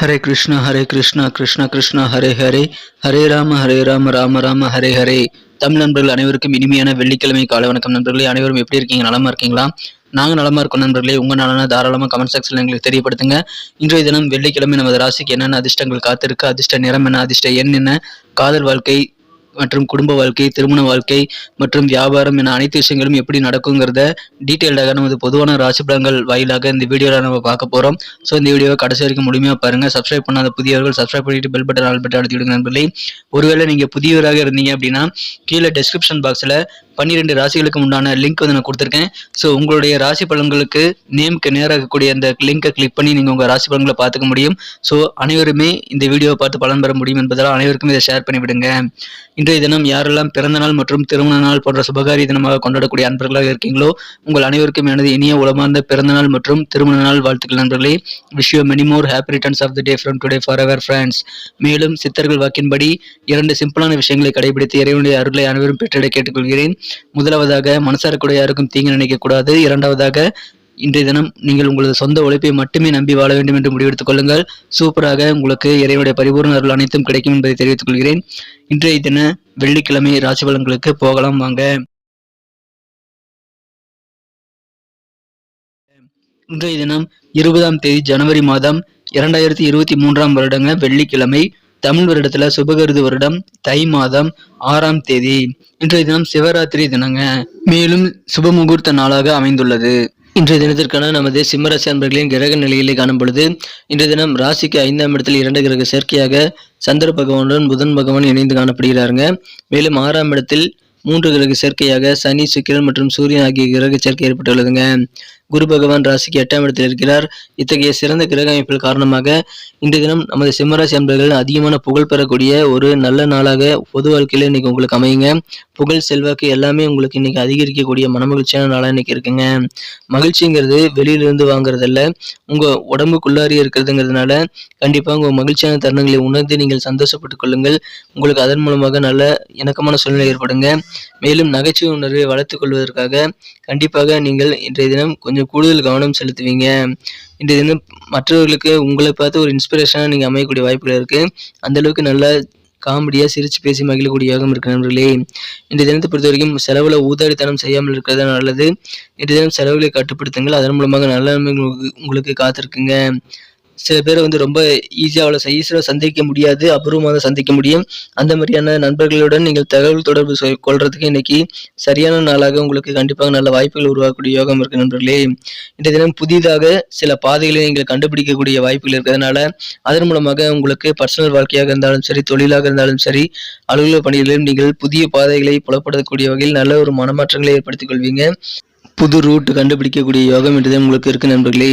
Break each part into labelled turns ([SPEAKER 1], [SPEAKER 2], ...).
[SPEAKER 1] ஹரே கிருஷ்ணா ஹரே கிருஷ்ணா கிருஷ்ணா கிருஷ்ணா ஹரே ஹரே ஹரே ராம ஹரே ராம ராம ராம ஹரே ஹரே தமிழ் நண்பர்கள் அனைவருக்கும் இனிமையான வெள்ளிக்கிழமை காலை வணக்கம் நண்பர்களே. அனைவரும் எப்படி இருக்கீங்க? நலமா இருக்கீங்களா? நாங்கள் நலமா இருக்கோம் நண்பர்களே. உங்கள் நலன தாராளமாக கமெண்ட் செக்ஷனில் எங்களுக்கு தெரியப்படுத்துங்க. இன்றைய தினம் வெள்ளிக்கிழமை நமது ராசிக்கு என்னென்ன அதிர்ஷ்டங்கள் காத்திருக்கு? அதிர்ஷ்ட நிறம் என்ன? அதிர்ஷ்ட எண் என்ன? காதல் வாழ்க்கை மற்றும் குடும்ப வாழ்க்கை திருமண வாழ்க்கை மற்றும் வியாபாரம் என அனைத்து விஷயங்களும் எப்படி நடக்குங்கிறத டீட்டெயில்டாக நமது பொதுவான ராசி பலன்கள் வாயிலாக இந்த வீடியோவில் நம்ம பார்க்க போகிறோம் ஸோ இந்த வீடியோவை கடைசி வரைக்கும் முழுமையாக பாருங்கள் சப்ஸ்கிரைப் பண்ணாத புதியவர்கள் சப்ஸ்கிரைப் பண்ணிட்டு பெல் பட்டன் ஆல் பட்டன் அழுத்தி விடுங்க நண்பர்களே. ஒருவேளை நீங்கள் புதியவராக இருந்தீங்க அப்படின்னா கீழே டெஸ்கிரிப்ஷன் பாக்ஸில் பன்னிரெண்டு ராசிகளுக்கு உண்டான லிங்க் வந்து நான் கொடுத்துருக்கேன். ஸோ உங்களுடைய ராசி பலன்களுக்கு நேமுக்கு நேராக இருக்கக்கூடிய அந்த லிங்கை கிளிக் பண்ணி நீங்கள் உங்கள் ராசி பலன்களை பார்த்துக்க முடியும். ஸோ அனைவருமே இந்த வீடியோவை பார்த்து பலன் பெற முடியும் என்பதால் அனைவருக்கும் இதை ஷேர் பண்ணிவிடுங்க. இன்றைய தினம் யாரெல்லாம் பிறந்த நாள் மற்றும் திருமண நாள் போன்ற சுபகாரிய தினமாக கொண்டாடக்கூடிய அன்பர்களாக இருக்கீங்களோ உங்கள் அனைவருக்கும் எனது இனிய உளமார்ந்த பிறந்த நாள் மற்றும் திருமண நாள் வாழ்த்துக்கள் நண்பர்களே. Wish you many more happy returns of the day from today for our friends மேலும் சித்தர்கள் வாக்கின்படி இரண்டு சிம்பிளான விஷயங்களை கடைபிடித்து இறைவனுடைய அருளை அனைவரும் பெற்றிட கேட்டுக்கொள்கிறேன். முதலாவதாக மனசார கூட யாருக்கும் தீங்கு நினைக்கக்கூடாது இரண்டாவதாக இன்றைய தினம் நீங்கள் உங்களது சொந்த உழைப்பை மட்டுமே நம்பி வாழ வேண்டும் என்று முடிவெடுத்துக் கொள்ளுங்கள். சூப்பராக உங்களுக்கு இறைவனுடைய பரிபூர்ண அருள் அனைத்தும் கிடைக்கும் என்பதை தெரிவித்துக் கொள்கிறேன். இன்றைய தின வெள்ளிக்கிழமை ராசி பலன்களுக்கு போகலாம் வாங்க. இன்றைய தினம் இருபதாம் தேதி ஜனவரி மாதம் இரண்டாயிரத்தி இருபத்தி மூன்றாம் வருடங்க வெள்ளிக்கிழமை தமிழ் வருடத்துல சுபகருது வருடம் தை மாதம் ஆறாம் தேதி. இன்றைய தினம் சிவராத்திரி தினங்க. மேலும் சுப முகூர்த்த நாளாக அமைந்துள்ளது. இன்றைய தினத்திற்கான நமது சிம்மராசி அன்பர்களின் கிரக நிலையிலே காணும் பொழுது இன்றைய தினம் ராசிக்கு ஐந்தாம் இடத்தில் இரண்டு கிரக சேர்க்கையாக சந்திர பகவானுடன் புதன் பகவான் இணைந்து காணப்படுகிறாருங்க. மேலும் ஆறாம் இடத்தில் மூன்று கிரக சேர்க்கையாக சனி சுக்கிரன் மற்றும் சூரியன் ஆகிய கிரக சேர்க்கை ஏற்பட்டுள்ளதுங்க. குரு பகவான் ராசிக்கு எட்டாம் இடத்தில் இருக்கிறார். இத்தகைய சிறந்த கிரக அமைப்புகள் காரணமாக இன்றைய தினம் நமது சிம்மராசி அன்பர்கள் அதிகமான புகழ் பெறக்கூடிய ஒரு நல்ல நாளாக பொது வாழ்க்கையில் இன்னைக்கு உங்களுக்கு அமையுங்க. புகழ் செல்வாக்கு எல்லாமே உங்களுக்கு இன்னைக்கு அதிகரிக்கக்கூடிய மனமகிழ்ச்சியான நாளாக இன்னைக்கு இருக்குங்க. மகிழ்ச்சிங்கிறது வெளியிலிருந்து வாங்குறதில்ல. உங்க உடம்புக்குள்ளாரியே இருக்கிறதுங்கிறதுனால கண்டிப்பாக உங்கள் மகிழ்ச்சியான தருணங்களை உணர்ந்து நீங்கள் சந்தோஷப்பட்டுக் கொள்ளுங்கள். உங்களுக்கு அதன் மூலமாக நல்ல இணக்கமான சூழ்நிலை ஏற்படுங்க. மேலும் நகைச்சுவை உணர்வை வளர்த்துக் கொள்வதற்காக கண்டிப்பாக நீங்கள் இன்றைய தினம் கொஞ்சம் கூடுதல் கவனம் செலுத்துவீங்க. இன்றைய தினம் மற்றவர்களுக்கு உங்களை பார்த்து ஒரு இன்ஸ்பிரேஷனாக நீங்கள் அமையக்கூடிய வாய்ப்புகள் இருக்குது அந்தளவுக்கு நல்லா காமெடியாக சிரித்து பேசி மகிழக்கூடிய யோகம் இருக்கு நண்பர்களே. இன்றைய தினத்தை பொறுத்த வரைக்கும் செலவில் ஊதாடித்தனம் செய்யாமல் இருக்கிறது நல்லது. இன்றைய தினம் செலவுகளை கட்டுப்படுத்துங்கள். அதன் மூலமாக நல்ல உங்களுக்கு- உங்களுக்கு காத்திருக்குங்க. சில பேர் வந்து ரொம்ப ஈஸியாக அவ்வளோ ஈஸியாக சந்திக்க முடியாது அபூர்வமாக சந்திக்க முடியும். அந்த மாதிரியான நண்பர்களுடன் நீங்கள் தகவல் தொடர்பு கொள்றதுக்கு இன்னைக்கு சரியான நாளாக உங்களுக்கு கண்டிப்பாக நல்ல வாய்ப்புகள் உருவாக்கக்கூடிய யோகம் இருக்கு நண்பர்களே. இந்த தினம் புதிதாக சில பாதைகளை நீங்கள் கண்டுபிடிக்கக்கூடிய வாய்ப்புகள் இருக்கிறதுனால அதன் மூலமாக உங்களுக்கு பர்சனல் வாழ்க்கையாக இருந்தாலும் சரி தொழிலாக இருந்தாலும் சரி அலுவலக பணிகளிலும் நீங்கள் புதிய பாதைகளை புலப்படுத்தக்கூடிய வகையில் நல்ல ஒரு மனமாற்றங்களை ஏற்படுத்திக் கொள்வீங்க. புது ரூட் கண்டுபிடிக்கக்கூடிய யோகம் இன்றைய உங்களுக்கு இருக்கு நண்பர்களே.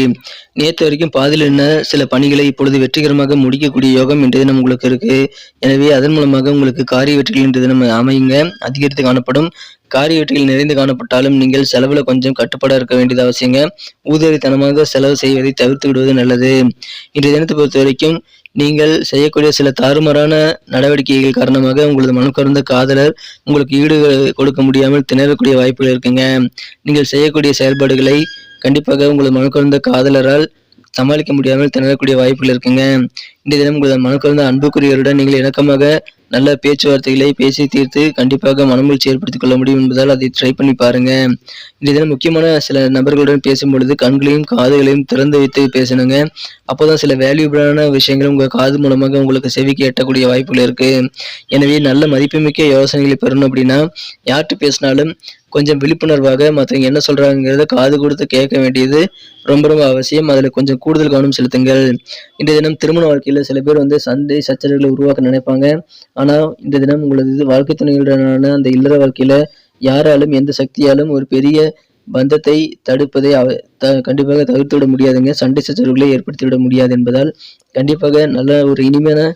[SPEAKER 1] நேற்று வரைக்கும் பாதியில் என்ன சில பணிகளை இப்பொழுது வெற்றிகரமாக முடிக்கக்கூடிய யோகம் என்றது நம்ம உங்களுக்கு இருக்கு. எனவே அதன் மூலமாக உங்களுக்கு காரிய வெற்றிகள் என்றது நம்ம அமையுங்க. அதிகரித்து காணப்படும் காரிய வெற்றிகள் நிறைந்து காணப்பட்டாலும் நீங்கள் செலவில் கொஞ்சம் கட்டுப்பாடா இருக்க வேண்டியது அவசியங்க. ஊதாரித்தனமாக செலவு செய்வதை தவிர்த்து விடுவது நல்லது. இன்றைய தினத்தை பொறுத்த வரைக்கும் நீங்கள் செய்யக்கூடிய சில தாறுமாறான நடவடிக்கைகள் காரணமாக உங்களது மனம் காதலர் உங்களுக்கு ஈடு கொடுக்க முடியாமல் திணறக்கூடிய வாய்ப்புகள் இருக்குங்க. நீங்கள் செய்யக்கூடிய செயல்பாடுகளை கண்டிப்பாக உங்களது மனம் காதலரால் சமாளிக்க முடியாமல் திணறக்கூடிய வாய்ப்புகள் இருக்குங்க. இந்த தினம் உங்களது மனம் அன்புக்குரியவருடன் நீங்கள் இணக்கமாக நல்ல பேச்சுவார்த்தைகளை பேசி தீர்த்து கண்டிப்பாக மனமகிழ்ச்சி ஏற்படுத்திக் கொள்ள முடியும் என்பதால் அதை ட்ரை பண்ணி பாருங்க. இந்த தினம் முக்கியமான சில நபர்களுடன் பேசும் பொழுது கண்களையும் காதுகளையும் திறந்து வைத்து பேசணுங்க. அப்போதான் சில வேல்யூபிளான விஷயங்கள் உங்க காது மூலமாக உங்களுக்கு செவிக்கு எட்டக்கூடிய வாய்ப்புகள் இருக்கு. எனவே நல்ல மதிப்புமிக்க யோசனைகளை பெறணும் அப்படின்னா யார்கிட்ட பேசினாலும் கொஞ்சம் விழிப்புணர்வாக மற்றவங்க என்ன சொல்கிறாங்கிறத காது கொடுத்து கேட்க வேண்டியது ரொம்ப ரொம்ப அவசியம். அதில் கொஞ்சம் கூடுதல் கவனம் செலுத்துங்கள். இன்றைய தினம் திருமண வாழ்க்கையில் சில பேர் வந்து சண்டை சச்சரவுகளை உருவாக்க நினைப்பாங்க. ஆனால் இந்த தினம் உங்களது இது வாழ்க்கை துணையுடனான அந்த இல்லற வாழ்க்கையில் யாராலும் எந்த சக்தியாலும் ஒரு பெரிய பந்தத்தை தடுப்பதை அவ- த- கண்டிப்பாக தவிர்த்து விட முடியாதுங்க. சண்டை சச்சரவுகளை ஏற்படுத்தி விட முடியாது என்பதால் கண்டிப்பாக நல்ல ஒரு இனிமையான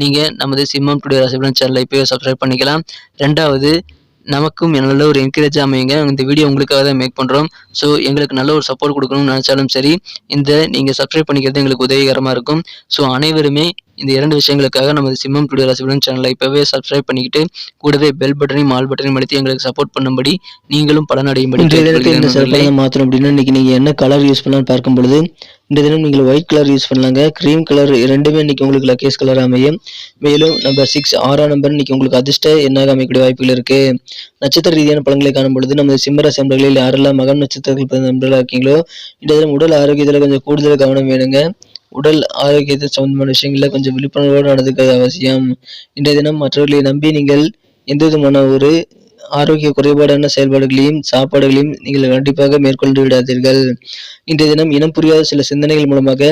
[SPEAKER 2] நீங்கள் நமது சிம்மம் டுடே ராசிபலன் சேனலை இப்போயே சப்ஸ்கிரைப் பண்ணிக்கலாம். ரெண்டாவது நமக்கும் நல்ல ஒரு என்கரேஜ் அமையுங்க. இந்த வீடியோ உங்களுக்காக தான் மேக் பண்ணுறோம் ஸோ எங்களுக்கு நல்ல ஒரு சப்போர்ட் கொடுக்கணும்னு நினச்சாலும் சரி இந்த நீங்கள் சப்ஸ்கிரைப் பண்ணிக்கிறது எங்களுக்கு உதவிகரமாக இருக்கும். ஸோ அனைவருமே இந்த இரண்டு விஷயங்களுக்காக நமது சிம்மம் டுடே ராசிபலன் சேனலை இப்போவே சப்ஸ்கிரைப் பண்ணிக்கிட்டு கூடவே பெல் பட்டனையும் ஆல் பட்டனையும் அழுத்தி எங்களுக்கு சப்போர்ட் பண்ணும்படி நீங்களும் பலனடையும்படி நண்பர்களே.
[SPEAKER 1] சிறப்பாக மாற்றணும் அப்படின்னா இன்னைக்கு நீங்கள் என்ன கலர் யூஸ் பண்ணலாம்னு பார்க்கும் பொழுது இந்த தினம் நீங்கள் ஒயிட் கலர் யூஸ் பண்ணலாங்க. க்ரீம் கலர் ரெண்டுமே இன்னைக்கு உங்களுக்கு லக்கேஸ் கலர் அமையும். மேலும் நம்பர் சிக்ஸ் ஆறாம் நம்பர் இன்னைக்கு உங்களுக்கு அதிர்ஷ்ட எண்ணாக அமையக்கூடிய வாய்ப்புகள் இருக்கு. நட்சத்திர ரீதியான பலன்களை காணும் பொழுது நமது சிம்மராசி நண்பர்களில் யாரெல்லாம் மகம் நட்சத்திரத்தில் பிறந்த இருக்கீங்களோ இந்த தினம் உடல் ஆரோக்கியத்தில் கொஞ்சம் கூடுதல் கவனம் வேணுங்க. உடல் ஆரோக்கியத்தை சம்பந்தமான விஷயங்களில் கொஞ்சம் விழிப்புணர்வோடு நடந்துக்கிறது அவசியம். இன்றைய தினம் மற்றவர்களை நம்பி நீங்கள் எந்த விதமான ஒரு ஆரோக்கிய குறைபாடான செயல்பாடுகளையும் சாப்பாடுகளையும் நீங்கள் கண்டிப்பாக மேற்கொண்டு விடாதீர்கள். இன்றைய தினம் இனம் புரியாத சில சிந்தனைகள் மூலமாக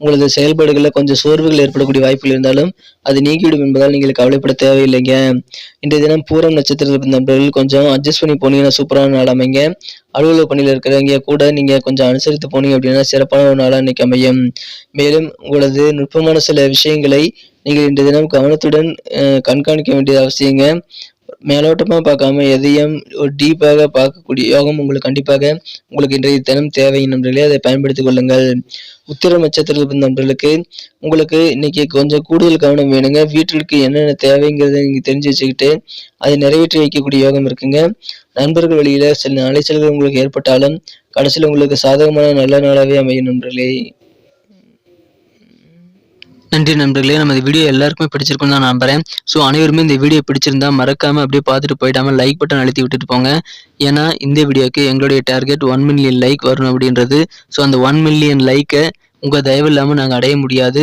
[SPEAKER 1] உங்களது செயல்பாடுகளில் கொஞ்சம் சோர்வுகள் ஏற்படக்கூடிய வாய்ப்புகள் இருந்தாலும் அது நீங்கிவிடும் என்பதால் நீங்கள் கவலைப்பட தேவையில்லைங்க. இன்றைய தினம் பூரம் நட்சத்திரத்தில் நண்பர்கள் கொஞ்சம் அட்ஜஸ்ட் பண்ணி போனீங்கன்னா சூப்பரான நாள் அமைங்க. அலுவலக பணியில் இருக்கிறவங்க கூட நீங்கள் கொஞ்சம் அனுசரித்து போனீங்க அப்படின்னா சிறப்பான ஒரு நாளாக இன்னைக்கு அமையும். மேலும் உங்களது நுட்பமான சில விஷயங்களை நீங்கள் இன்றைய தினம் கவனத்துடன் கண்காணிக்க வேண்டியது அவசியங்க. மேலோட்டமாக பார்க்காம எதையும் ஒரு டீப்பாக பார்க்கக்கூடிய யோகம் உங்களுக்கு கண்டிப்பாக உங்களுக்கு இன்றைய தினம் தேவை நண்பர்களே அதை பயன்படுத்திக் கொள்ளுங்கள். உத்திர நட்சத்திரத்தில் பிறந்த நண்பர்களுக்கு உங்களுக்கு இன்னைக்கு கொஞ்சம் கூடுதல் கவனம் வேணுங்க. வீட்டிற்கு என்னென்ன தேவைங்கிறத நீங்கள் தெரிஞ்சு வச்சுக்கிட்டு அதை நிறைவேற்றி வைக்கக்கூடிய யோகம் இருக்குங்க. நண்பர்கள் வழியில் சில அலைச்சல்கள் உங்களுக்கு ஏற்பட்டாலும் கடைசியில் உங்களுக்கு சாதகமான நல்ல நாளாகவே அமையும் நண்பர்களே.
[SPEAKER 2] நன்றி நண்பர்களே. நமது வீடியோ எல்லாருக்குமே பிடிச்சிருக்கும்னு நான் நம்புறேன். ஸோ அனைவருமே இந்த வீடியோ பிடிச்சிருந்தா மறக்காம அப்படியே பார்த்துட்டு போயிடாம லைக் பட்டன் அழுத்தி விட்டுட்டு போங்க. ஏன்னா இந்த வீடியோக்கு எங்களுடைய டார்கெட் ஒன் மில்லியன் லைக் வரணும் அப்படின்றது. ஸோ அந்த ஒன் மில்லியன் லைக்கை உங்கள் தயவு இல்லாமல் நாங்கள் அடைய முடியாது.